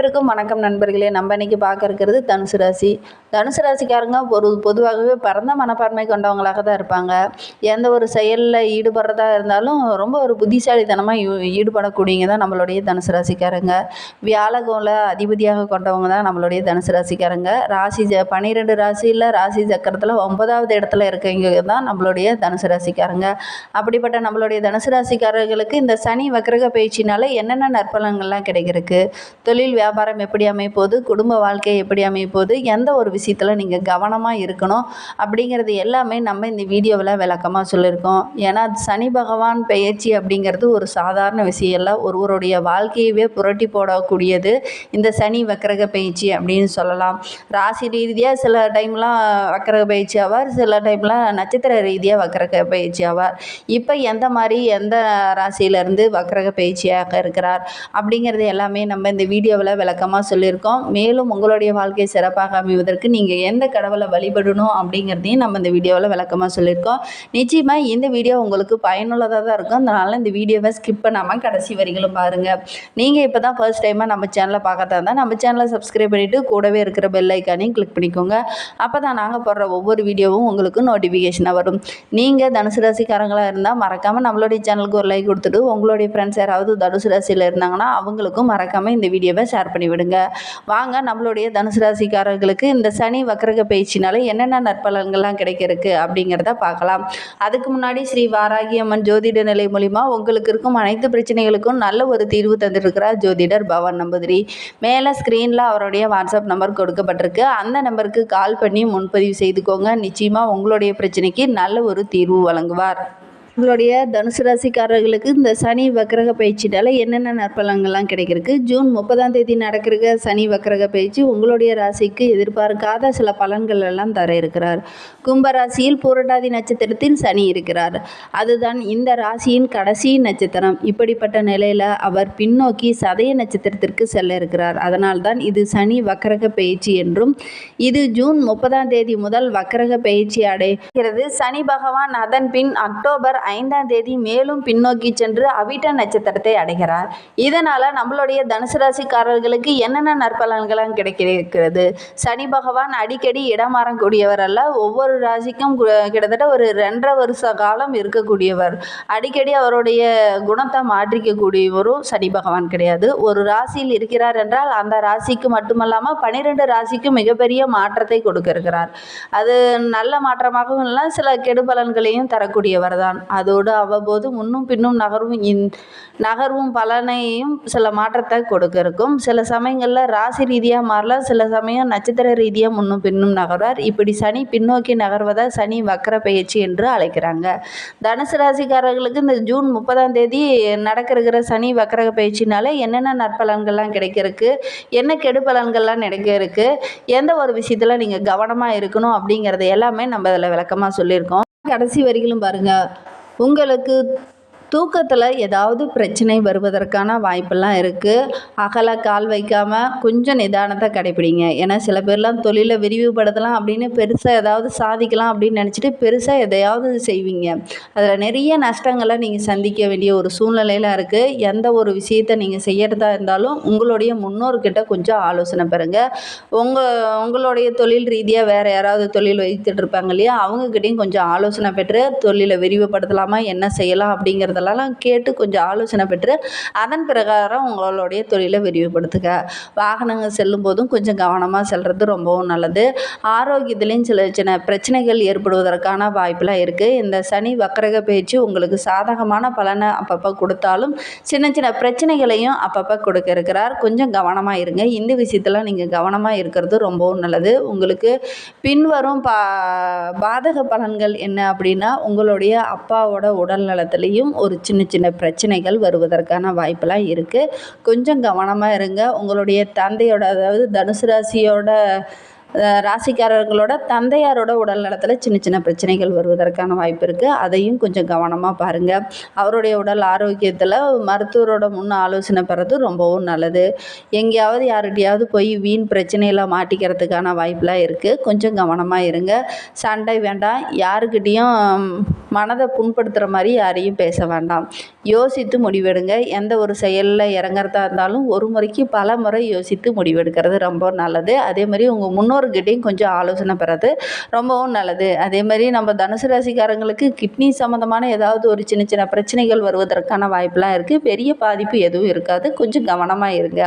அனைவருக்கும் வணக்கம் நண்பர்களே. நம்ம இன்னைக்கு பார்க்க இருக்கிறது தனுசு ராசி. தனுசு ராசிக்காரங்க ஒரு பொதுவாகவே பரந்த மனப்பான்மை கொண்டவங்களாக தான் இருப்பாங்க. எந்த ஒரு செயலில் ஈடுபடுறதா இருந்தாலும் ரொம்ப ஒரு புத்திசாலித்தனமாக ஈ ஈடுபடக்கூடியவங்க தான் நம்மளுடைய தனுசு ராசிக்காரங்க. வியாழகோல அதிபதியாக கொண்டவங்க தான் நம்மளுடைய தனுசு ராசிக்காரங்க. ராசி ஜ பன்னிரெண்டு ராசியில் ராசி சக்கரத்தில் ஒன்பதாவது இடத்துல இருக்கவங்க தான் நம்மளுடைய தனுசு ராசிக்காரங்க. அப்படிப்பட்ட நம்மளுடைய தனுசு ராசிக்காரர்களுக்கு இந்த சனி வக்கிரக பயிற்சினால என்னென்ன நற்பலங்கள்லாம் கிடைக்கிறதுக்கு தொழில் வியாபாரம் எப்படி அமைப்போது குடும்ப வாழ்க்கை எப்படி அமைப்போது எந்த ஒரு விஷயத்தில் நீங்கள் கவனமாக இருக்கணும் அப்படிங்கிறது எல்லாமே நம்ம இந்த வீடியோவில் விளக்கமாக சொல்லியிருக்கோம். ஏன்னா சனி பகவான் பெயர்ச்சி அப்படிங்கிறது ஒரு சாதாரண விஷயம் இல்லை. ஒருவருடைய வாழ்க்கையவே புரட்டி போடக்கூடியது இந்த சனி வக்கரக பயிற்சி அப்படின்னு சொல்லலாம். ராசி ரீதியாக சில டைம்லாம் வக்கரக பயிற்சி ஆவார் சில டைம்லாம் நட்சத்திர ரீதியாக வக்கரக பயிற்சி ஆவார். இப்போ எந்த மாதிரி எந்த ராசியிலேருந்து வக்கரக பயிற்சியாக இருக்கிறார் அப்படிங்கிறது எல்லாமே நம்ம இந்த வீடியோவில் விளக்கமாக சொல்லியிருக்கோம். மேலும் உங்களுடைய வாழ்க்கை சிறப்பாக அமைவதற்கு நீங்கள் எந்த கடவுளை வழிபடணும் அப்படிங்கிறதையும் நம்ம இந்த வீடியோவில் விளக்கமாக சொல்லியிருக்கோம். நிச்சயமாக இந்த வீடியோ உங்களுக்கு பயனுள்ளதாக தான் இருக்கும். அதனால் இந்த வீடியோவை ஸ்கிப் பண்ணாமல் கடைசி வரிகளும் பாருங்கள் நீங்கள் இப்போ தான் ஃபர்ஸ்ட் டைமாக நம்ம சேனலை பார்க்கறதா இருந்தால் நம்ம சேனலை சப்ஸ்கிரைப் பண்ணிவிட்டு கூடவே இருக்கிற பெல் ஐக்கானையும் கிளிக் பண்ணிக்கோங்க. அப்போ தான் நாங்கள் போடுற ஒவ்வொரு வீடியோவும் உங்களுக்கு நோட்டிஃபிகேஷனாக வரும். நீங்கள் தனுசு ராசிக்காரங்களாக இருந்தால் மறக்காமல் நம்மளுடைய சேனலுக்கு ஒரு லைக் கொடுத்துட்டு உங்களுடைய ஃப்ரெண்ட்ஸ் யாராவது தனுசு ராசியில் இருந்தாங்கன்னா அவங்களுக்கும் மறக்காமல் இந்த வீடியோவை ஷேர் பண்ணி விடுங்க. வாங்க நம்மளுடைய தனுசு ராசிக்காரர்களுக்கு இந்த சனி வக்கரக பயிற்சினால என்னென்ன நற்பலன்கள்லாம் கிடைக்கிறதுக்கு அப்படிங்கிறத பார்க்கலாம். அதுக்கு முன்னாடி ஸ்ரீ வாராகி அம்மன் ஜோதிட நிலை மூலிமா உங்களுக்கு இருக்கும் அனைத்து பிரச்சனைகளுக்கும் நல்ல ஒரு தீர்வு தந்துருக்கிறார் ஜோதிடர் பவன் நம்பூதிரி. மேலே ஸ்க்ரீனில் அவருடைய வாட்ஸ்அப் நம்பர் கொடுக்கப்பட்டிருக்கு. அந்த நம்பருக்கு கால் பண்ணி முன்பதிவு செய்துக்கோங்க. நிச்சயமாக உங்களுடைய பிரச்சனைக்கு நல்ல ஒரு தீர்வு வழங்குவார். உங்களுடைய தனுசு ராசிக்காரர்களுக்கு இந்த சனி வக்கரக பயிற்சினால என்னென்ன நற்பலங்கள்லாம் கிடைக்கிறதுக்கு ஜூன் முப்பதாம் தேதி நடக்கிற சனி வக்கரக பயிற்சி உங்களுடைய ராசிக்கு எதிர்பார்க்காத சில பலன்கள் எல்லாம் தர இருக்கிறார். கும்பராசியில் பூரட்டாதி நட்சத்திரத்தில் சனி இருக்கிறார். அதுதான் இந்த ராசியின் கடைசி நட்சத்திரம். இப்படிப்பட்ட நிலையில் அவர் பின்னோக்கி சதய நட்சத்திரத்திற்கு செல்ல இருக்கிறார். அதனால்தான் இது சனி வக்கரக பயிற்சி என்றும் இது ஜூன் முப்பதாம் தேதி முதல் வக்கரக பயிற்சி அடைகிறது. சனி பகவான் அதன் பின் அக்டோபர் ஐந்தாம் தேதி மேலும் பின்னோக்கி சென்று அவிட்ட நட்சத்திரத்தை அடைகிறார். இதனால் நம்மளுடைய தனுசு ராசிக்காரர்களுக்கு என்னென்ன நற்பலன்களாம் கிடைக்கிறது சனி பகவான் அடிக்கடி இடமாறக்கூடியவர் அல்ல. ஒவ்வொரு ராசிக்கும் கிட்டத்தட்ட ஒரு ரெண்டரை வருஷ காலம் இருக்கக்கூடியவர். அடிக்கடி அவருடைய குணத்தை மாற்றிக்கக்கூடியவரும் சனி பகவான் கிடையாது. ஒரு ராசியில் இருக்கிறார் என்றால் அந்த ராசிக்கு மட்டுமல்லாமல் பன்னிரெண்டு ராசிக்கும் மிகப்பெரிய மாற்றத்தை கொடுக்க இருக்கிறார் அது நல்ல மாற்றமாகவும் இல்லை சில கெடுபலன்களையும் தரக்கூடியவர் தான் அதோடு அவ்வப்போது முன்னும் பின்னும் நகர்வும் இன் நகர்வும் பலனையும் சில மாற்றத்தை கொடுக்க இருக்கும் சில சமயங்களில் ராசி ரீதியாக மாறலாம் சில சமயம் நட்சத்திர ரீதியாக முன்னும் பின்னும் நகர்வார். இப்படி சனி பின்னோக்கி நகர்வதை சனி வக்கர பயிற்சி என்று அழைக்கிறாங்க. தனுசு ராசிக்காரர்களுக்கு இந்த ஜூன் முப்பதாம் தேதி நடக்கிற சனி வக்கர பயிற்சினால என்னென்ன நற்பலன்கள்லாம் கிடைக்கிறதுக்கு என்ன கெடு பலன்கள்லாம் கிடைக்கிறதுக்கு எந்த ஒரு விஷயத்தில் நீங்கள் கவனமாக இருக்கணும் அப்படிங்கிறத எல்லாமே நம்ம இதில் விளக்கமாக சொல்லியிருக்கோம். கடைசி வரிகளும் பாருங்கள் உங்களுக்கு தூக்கத்தில் ஏதாவது பிரச்சனை வருவதற்கான வாய்ப்பெல்லாம் இருக்குது அகல கால் வைக்காமல் கொஞ்சம் நிதானத்தை கடைப்பிடிங்க ஏன்னா சில பேர்லாம் தொழிலை விரிவுபடுத்தலாம் அப்படின்னு பெருசாக ஏதாவது சாதிக்கலாம் அப்படின்னு நினச்சிட்டு பெருசாக எதையாவது செய்வீங்க. அதில் நிறைய நஷ்டங்களை நீங்கள் சந்திக்க வேண்டிய ஒரு சூழ்நிலையில் இருக்குது எந்த ஒரு விஷயத்தை நீங்கள் செய்யறதா இருந்தாலும் உங்களுடைய முன்னோர்கிட்ட கொஞ்சம் ஆலோசனை பெறுங்க. உங்கள் உங்களுடைய தொழில் ரீதியாக வேறு யாராவது தொழில் வைத்துட்டு இருப்பாங்க இல்லையா? அவங்கக்கிட்டையும் கொஞ்சம் ஆலோசனை பெற்று தொழிலை விரிவுபடுத்தலாமா? என்ன செய்யலாம்? அப்படிங்கிறத அப்படிங்கிறதெல்லாம் கேட்டு கொஞ்சம் ஆலோசனை பெற்று அதன் பிரகாரம் உங்களுடைய தொழிலை விரிவுபடுத்துக. வாகனங்கள் செல்லும் போதும் கொஞ்சம் கவனமாக செல்வது ரொம்பவும் நல்லது. ஆரோக்கியத்துலேயும் சில சின்ன பிரச்சனைகள் ஏற்படுவதற்கான வாய்ப்பெலாம் இருக்குது இந்த சனி வக்கரக பயிற்சி உங்களுக்கு சாதகமான பலனை அப்பப்போ கொடுத்தாலும் சின்ன சின்ன பிரச்சனைகளையும் அப்பப்போ கொடுக்க இருக்கிறார். கொஞ்சம் கவனமாக இருங்க. இந்த விஷயத்தில் நீங்கள் கவனமாக இருக்கிறது ரொம்பவும் நல்லது. உங்களுக்கு பின்வரும் பா பாதக பலன்கள் என்ன அப்படின்னா உங்களுடைய அப்பாவோட உடல் நலத்திலையும் ஒரு சின்ன சின்ன பிரச்சனைகள் வருவதற்கான வாய்ப்பெல்லாம் இருக்குது கொஞ்சம் கவனமாக இருங்க. உங்களுடைய தந்தையோட அதாவது தனுசு ராசியோட ராசிக்காரர்களோட தந்தையாரோட உடல் நலத்தில் சின்ன சின்ன பிரச்சனைகள் வருவதற்கான வாய்ப்பு இருக்குது அதையும் கொஞ்சம் கவனமாக பாருங்கள் அவருடைய உடல் ஆரோக்கியத்தில் மருத்துவரோட முன் ஆலோசனை பெறது ரொம்பவும் நல்லது. எங்கேயாவது யார்கிட்டையாவது போய் வீண் பிரச்சனையில் மாட்டிக்கிறதுக்கான வாய்ப்பெலாம் இருக்குது கொஞ்சம் கவனமாக இருங்க. சண்டை வேண்டாம். யாருக்கிட்டேயும் மனதை புண்படுத்துகிற மாதிரி யாரையும் பேச வேண்டாம். யோசித்து முடிவெடுங்க. எந்த ஒரு செயலில் இறங்குறதா இருந்தாலும் ஒரு முறைக்கு பல முறை யோசித்து முடிவெடுக்கிறது ரொம்ப நல்லது. அதே மாதிரி உங்கள் முன்னோர்கிட்டையும் கொஞ்சம் ஆலோசனை பெறது ரொம்பவும் நல்லது. அதே மாதிரி நம்ம தனுசு ராசிக்காரங்களுக்கு கிட்னி சம்மந்தமான ஏதாவது ஒரு சின்ன சின்ன பிரச்சனைகள் வருவதற்கான வாய்ப்பெலாம் இருக்குது பெரிய பாதிப்பு எதுவும் இருக்காது. கொஞ்சம் கவனமாக இருங்க.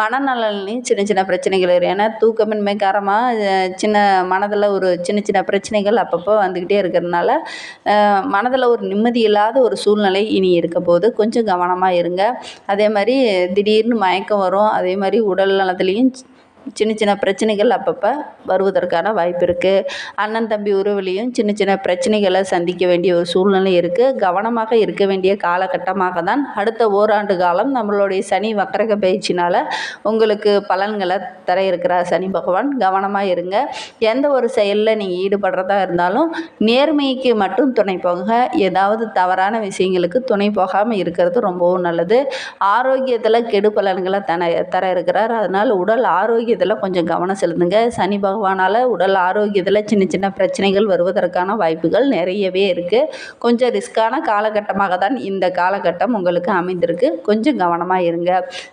மனநலன்லையும் சின்ன சின்ன பிரச்சனைகள் வரும். ஏன்னா தூக்கமின்மை காரமாக சின்ன மனதில் ஒரு சின்ன சின்ன பிரச்சனைகள் அப்பப்போ வந்துக்கிட்டே இருக்கிறதுனால மனதில் ஒரு நிம்மதி இல்லாத ஒரு சூழ்நிலை இனி இருக்க போது கொஞ்சம் கவனமாக இருங்க. அதே மாதிரி திடீர்னு மயக்கம் வரும். அதே மாதிரி உடல் நலத்துலேயும் சின்ன சின்ன பிரச்சனைகள் அப்பப்போ வருவதற்கான வாய்ப்பு இருக்குது அண்ணன் தம்பி உறவுலேயும் சின்ன சின்ன பிரச்சனைகளை சந்திக்க வேண்டிய ஒரு சூழ்நிலை இருக்குது கவனமாக இருக்க வேண்டிய காலகட்டமாக தான் அடுத்த ஓராண்டு காலம் நம்மளுடைய சனி வக்கரக பயிற்சினால் உங்களுக்கு பலன்களை தர இருக்கிறார் சனி பகவான். கவனமாக இருங்க. எந்த ஒரு செயலில் நீங்கள் ஈடுபடுறதா இருந்தாலும் நேர்மைக்கு மட்டும் துணை போக ஏதாவது தவறான விஷயங்களுக்கு துணை போகாமல் இருக்கிறது ரொம்பவும் நல்லது. ஆரோக்கியத்தில் கெடு பலன்களை தன தர இருக்கிறார். அதனால் உடல் ஆரோக்கிய ஆரோக்கியத்தில் கொஞ்சம் கவனம் செலுத்துங்க. சனி பகவானால் உடல் ஆரோக்கியத்தில் சின்ன சின்ன பிரச்சனைகள் வருவதற்கான வாய்ப்புகள் நிறையவே இருக்குது கொஞ்சம் ரிஸ்க்கான காலகட்டமாக தான் இந்த காலகட்டம் உங்களுக்கு அமைந்திருக்கு. கொஞ்சம் கவனமாக இருங்க.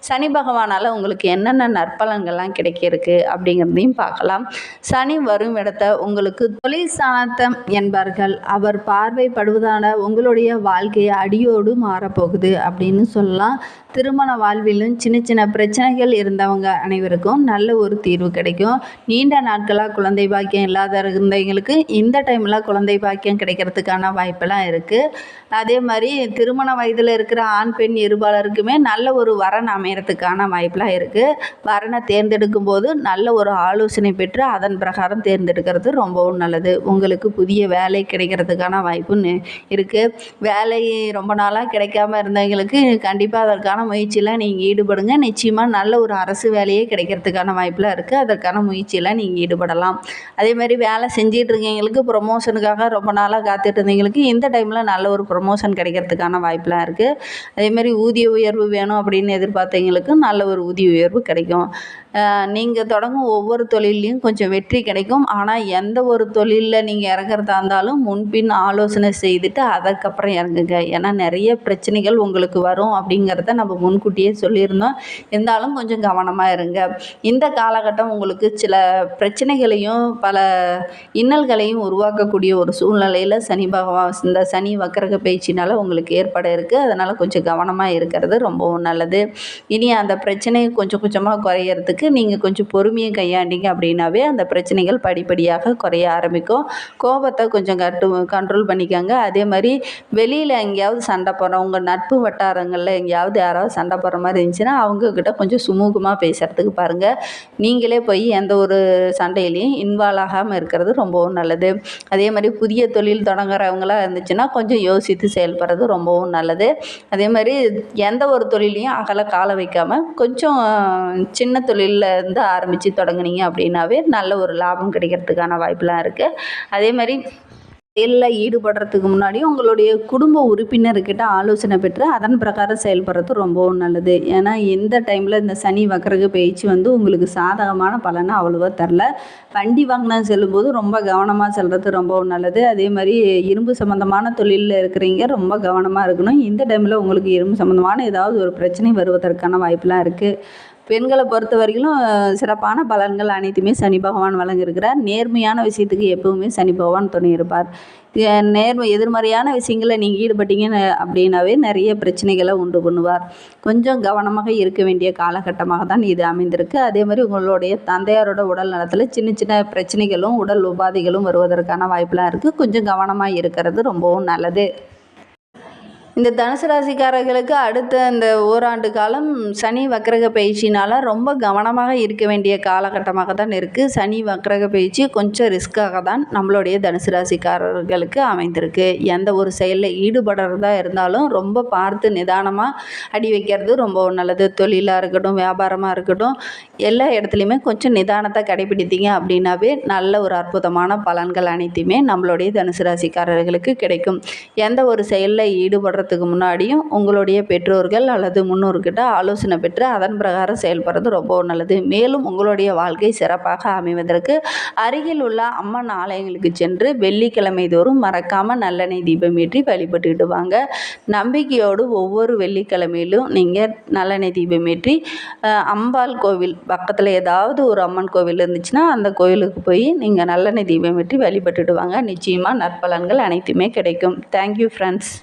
சனி பகவானால் உங்களுக்கு என்னென்ன நற்பலன்கள்லாம் கிடைக்க இருக்கு அப்படிங்கிறதையும் பார்க்கலாம். சனி வரும் இடத்த உங்களுக்கு தொழில் சாணத்தம் என்பார்கள். அவர் பார்வைப்படுவதான உங்களுடைய வாழ்க்கையை அடியோடு மாறப்போகுது அப்படின்னு சொல்லலாம். திருமண வாழ்விலும் சின்ன சின்ன பிரச்சனைகள் இருந்தவங்க அனைவருக்கும் நல்ல ஒரு தீர்வு கிடைக்கும். நீண்ட நாட்களாக குழந்தை பாக்கியம் இல்லாத இருந்தவங்களுக்கு இந்த டைமில் குழந்தை பாக்கியம் கிடைக்கிறதுக்கான வாய்ப்பெல்லாம் இருக்குது அதே மாதிரி திருமண வயதில் இருக்கிற ஆண் பெண் இருபாலருக்குமே நல்ல ஒரு வரன் அமையறதுக்கான வாய்ப்பெலாம் இருக்குது வரனை தேர்ந்தெடுக்கும் போது நல்ல ஒரு ஆலோசனை பெற்று அதன் பிரகாரம் தேர்ந்தெடுக்கிறது ரொம்பவும் நல்லது. உங்களுக்கு புதிய வேலை கிடைக்கிறதுக்கான வாய்ப்புன்னு இருக்குது வேலை ரொம்ப நாளாக கிடைக்காம இருந்தவங்களுக்கு கண்டிப்பாக அதற்கான முயற்சியில் நீங்கள் ஈடுபடுங்க. நிச்சயமாக நல்ல ஒரு அரசு வேலையே கிடைக்கிறதுக்கான வாய்ப்பெலாம் இருக்குது அதற்கான முயற்சியெலாம் நீங்கள் ஈடுபடலாம். அதே மாதிரி வேலை செஞ்சிட்டு இருக்கீங்களுக்கு ப்ரொமோஷனுக்காக ரொம்ப நாளாக காத்துட்டு இருந்தீங்களுக்கு இந்த டைமில் நல்ல ஒரு ப்ரொமோஷன் கிடைக்கிறதுக்கான வாய்ப்பெலாம் இருக்குது அதே மாதிரி ஊதிய உயர்வு வேணும் அப்படின்னு எதிர்பார்த்தவங்களுக்கு நல்ல ஒரு ஊதிய உயர்வு கிடைக்கும். நீங்கள் தொடங்கும் ஒவ்வொரு தொழில்லையும் கொஞ்சம் வெற்றி கிடைக்கும். ஆனால் எந்த ஒரு தொழிலில் நீங்கள் இறங்குறதா இருந்தாலும் முன்பின் ஆலோசனை செய்துட்டு அதற்கப்புறம் இறங்குங்க. ஏன்னா நிறைய பிரச்சனைகள் உங்களுக்கு வரும் அப்படிங்கிறத நம்ம முன்கூட்டியே சொல்லியிருந்தோம். இருந்தாலும் கொஞ்சம் கவனமாக இருங்க. இந்த காலகட்டம் உங்களுக்கு சில பிரச்சனைகளையும் பல இன்னல்களையும் உருவாக்கக்கூடிய ஒரு சூழ்நிலையில் சனி பகவான் இந்த சனி வக்கரக பயிற்சினால் உங்களுக்கு ஏற்பட இருக்குது அதனால் கொஞ்சம் கவனமாக இருக்கிறது ரொம்பவும் நல்லது. இனி அந்த பிரச்சனையை கொஞ்சம் கொஞ்சமாக குறையிறதுக்கு பிரச்சனைகளுக்கு நீங்கள் கொஞ்சம் பொறுமையை கையாண்டிங்க அப்படின்னாவே அந்த பிரச்சனைகள் படிப்படியாக குறைய ஆரம்பிக்கும். கோபத்தை கொஞ்சம் கட்டு கண்ட்ரோல் பண்ணிக்கோங்க. அதே மாதிரி வெளியில் எங்கேயாவது சண்டை போடுறோம் உங்கள் நட்பு வட்டாரங்களில் எங்கேயாவது யாராவது சண்டை போடுற மாதிரி இருந்துச்சுன்னா அவங்கக்கிட்ட கொஞ்சம் சுமூகமாக பேசுகிறதுக்கு பாருங்கள் நீங்களே போய் எந்த ஒரு சண்டையிலையும் இன்வால்வ் ஆகாமல் இருக்கிறது ரொம்பவும் நல்லது. அதே மாதிரி புதிய தொழில் தொடங்குறவங்களாக இருந்துச்சுன்னா கொஞ்சம் யோசித்து செயல்படுறது ரொம்பவும் நல்லது. அதே மாதிரி எந்த ஒரு தொழிலையும் அகல கால வைக்காமல் கொஞ்சம் சின்ன தொழில் இருந்து ஆரம்பித்து தொடங்குனீங்க அப்படின்னாவே நல்ல ஒரு லாபம் கிடைக்கிறதுக்கான வாய்ப்பெலாம் இருக்குது அதே மாதிரி செயலில் ஈடுபடுறதுக்கு முன்னாடி உங்களுடைய குடும்ப உறுப்பினர்கிட்ட ஆலோசனை பெற்று அதன் பிரகாரம் செயல்படுறது ரொம்பவும் நல்லது. ஏன்னா எந்த டைமில் இந்த சனி வக்கரக பயிற்சி வந்து உங்களுக்கு சாதகமான பலனை அவ்வளோவா தரல. வண்டி வாங்கினா செல்லும்போது ரொம்ப கவனமாக செல்வது ரொம்பவும் நல்லது. அதே மாதிரி இரும்பு சம்மந்தமான தொழிலில் இருக்கிறீங்க ரொம்ப கவனமாக இருக்கணும். இந்த டைமில் உங்களுக்கு இரும்பு சம்மந்தமான ஏதாவது ஒரு பிரச்சனை வருவதற்கான வாய்ப்பெலாம் இருக்குது பெண்களை பொறுத்த வரைக்கும் சிறப்பான பலன்கள் அனைத்துமே சனி பகவான் வழங்கியிருக்கிறார். நேர்மையான விஷயத்துக்கு எப்பவுமே சனி பகவான் துணை இருப்பார். நேர்மை எதிர்மறையான விஷயங்களில் நீங்கள் ஈடுபட்டீங்க அப்படின்னாவே நிறைய பிரச்சனைகளை உண்டு பண்ணுவார். கொஞ்சம் கவனமாக இருக்க வேண்டிய காலகட்டமாக தான் இது அமைந்திருக்கு. அதே மாதிரி உங்களுடைய தந்தையாரோட உடல் நலத்தில் சின்ன சின்ன பிரச்சனைகளும் உடல் உபாதைகளும் வருவதற்கான வாய்ப்பெலாம் இருக்குது கொஞ்சம் கவனமாக இருக்கிறது ரொம்பவும் நல்லது. இந்த தனுசு ராசிக்காரர்களுக்கு அடுத்த இந்த ஓராண்டு காலம் சனி வக்கரக பயிற்சினால் ரொம்ப கவனமாக இருக்க வேண்டிய காலகட்டமாக தான் இருக்குது சனி வக்கரக பயிற்சி கொஞ்சம் ரிஸ்க்காக தான் நம்மளுடைய தனுசு ராசிக்காரர்களுக்கு அமைந்திருக்கு. எந்த ஒரு செயலில் ஈடுபடுறதா இருந்தாலும் ரொம்ப பார்த்து நிதானமாக அடி வைக்கிறது ரொம்ப நல்லது. தொழிலாக இருக்கட்டும் வியாபாரமாக இருக்கட்டும் எல்லா இடத்துலையுமே கொஞ்சம் நிதானத்தை கடைபிடித்தீங்க அப்படின்னாவே நல்ல ஒரு அற்புதமான பலன்கள் அனைத்துமே நம்மளுடைய தனுசு ராசிக்காரர்களுக்கு கிடைக்கும். எந்த ஒரு செயலில் ஈடுபடுறதுக்கு முன்னாடியும் உங்களுடைய பெற்றோர்கள் அல்லது முன்னோர்கிட்ட ஆலோசனை பெற்று அதன் பிரகாரம் செயல்படுறது ரொம்ப நல்லது. மேலும் உங்களுடைய வாழ்க்கை சிறப்பாக அமைவதற்கு அருகில் உள்ள அம்மன் ஆலயங்களுக்கு சென்று வெள்ளிக்கிழமை தோறும் மறக்காமல் நல்லெண்ணெய் தீபம் ஏற்றி வழிபட்டுக்கிட்டு வாங்க நம்பிக்கையோடு ஒவ்வொரு வெள்ளிக்கிழமையிலும் நீங்கள் நல்லெண்ணெய் தீபம் ஏற்றி அம்பாள் கோவில் பக்கத்தில் ஏதாவது ஒரு அம்மன் கோவில் இருந்துச்சுன்னா அந்த கோவிலுக்கு போய் நீங்கள் நல்லெண்ணெய் தீபம் ஏற்றி வழிபட்டுடுவாங்க நிச்சயமாக நற்பலன்கள் அனைத்துமே கிடைக்கும். Thank you friends